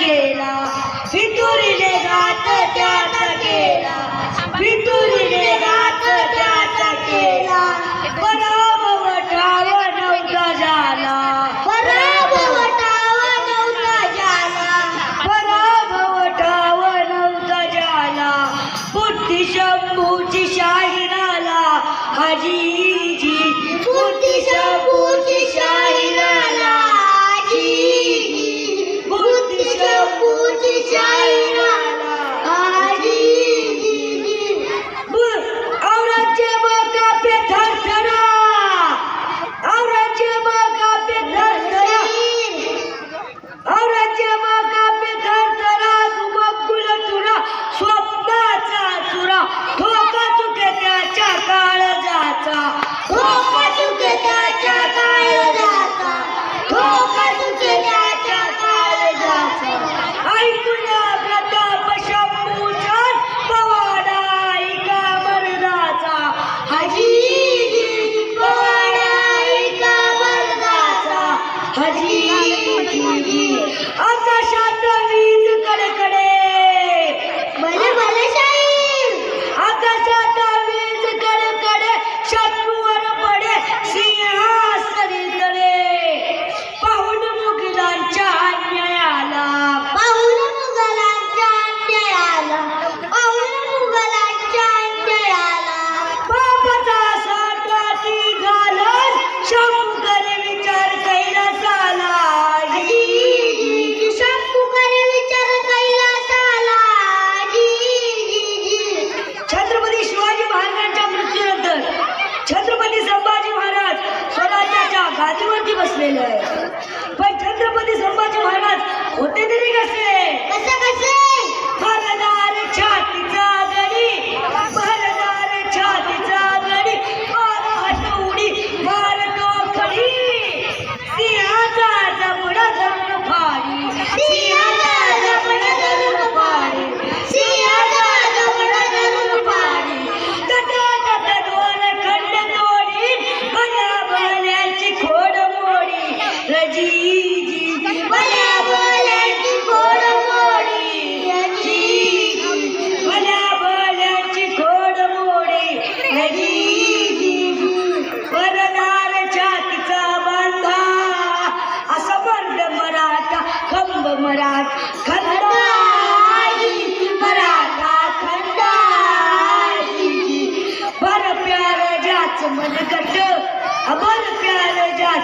Yeah. हजी आकाशात वीज कडकड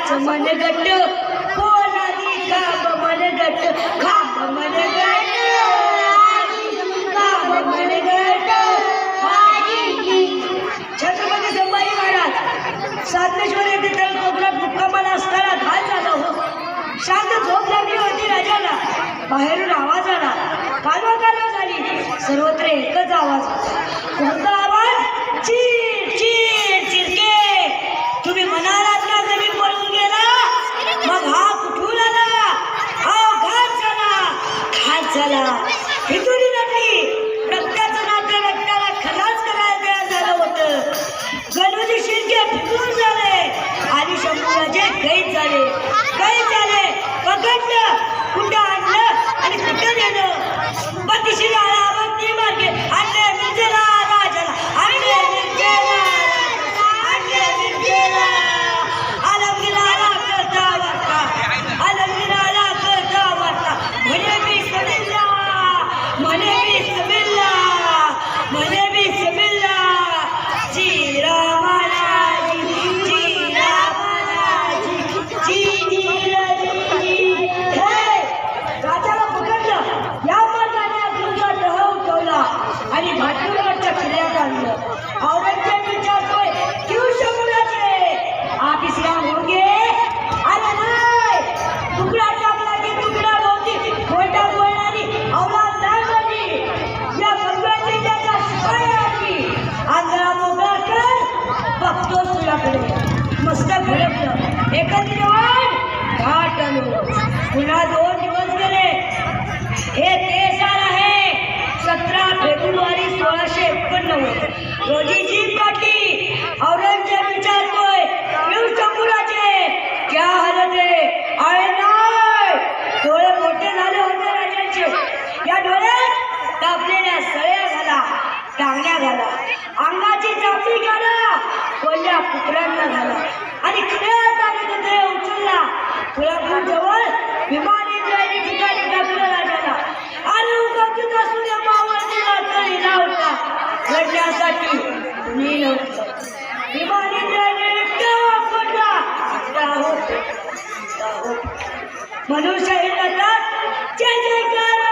नाच मन गट कोणाली गाव मन गट खाप मन गट गाव मन गट छत्रपती संभाजी महाराज सातमेश्वर येथे तर कोकणात मुक्कामाला असताना घाल झाला हो. शांत झोप लागली होती राजाला. बाहेरून आवाज आला. कालवा कालवा झाली. सर्वत्र एकच आवाज. चतुर झाले. आणि शंभू राजे कैद झाले. एकच जेवण घाट पुन्हा दोन दिवस गेले. हे ते साल आहे. सतरा फेब्रुवारी सोळाशे एकोणनव्वद. रोजी जी पाटी औरंग म्हणून शाहीर म्हणतात जय जयकार।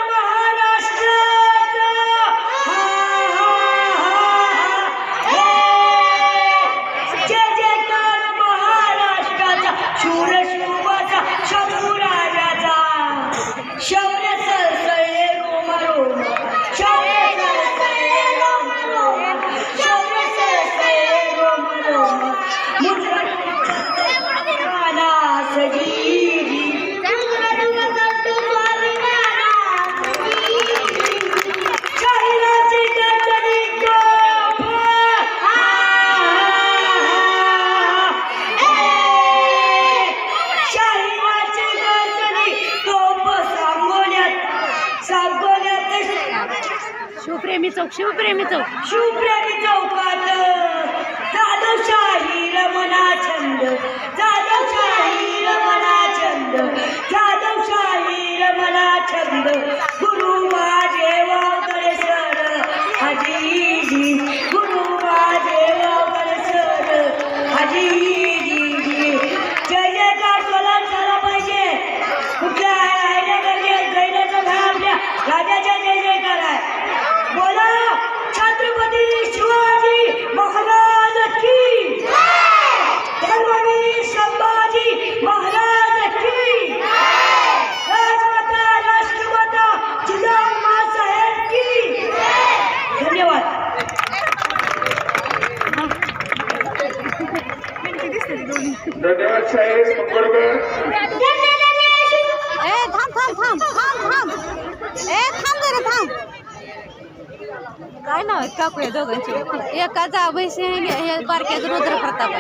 शिवप्रेमी चौक शिवप्रेमी चौक. शिवप्रेमी चौकात जाधव शाही रमणा छंद जाधव शाही रमणा छंद जाधव शाही रमणा छंद. शहर सुगड़ गए ए थाम रुद्र प्रताप